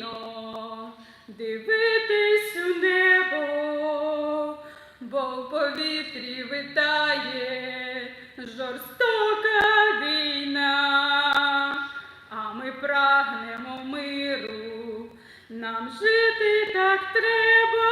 спокійно дивитись у небо, бо в повітрі витає жорстока війна, а ми прагнемо миру, нам жити так треба.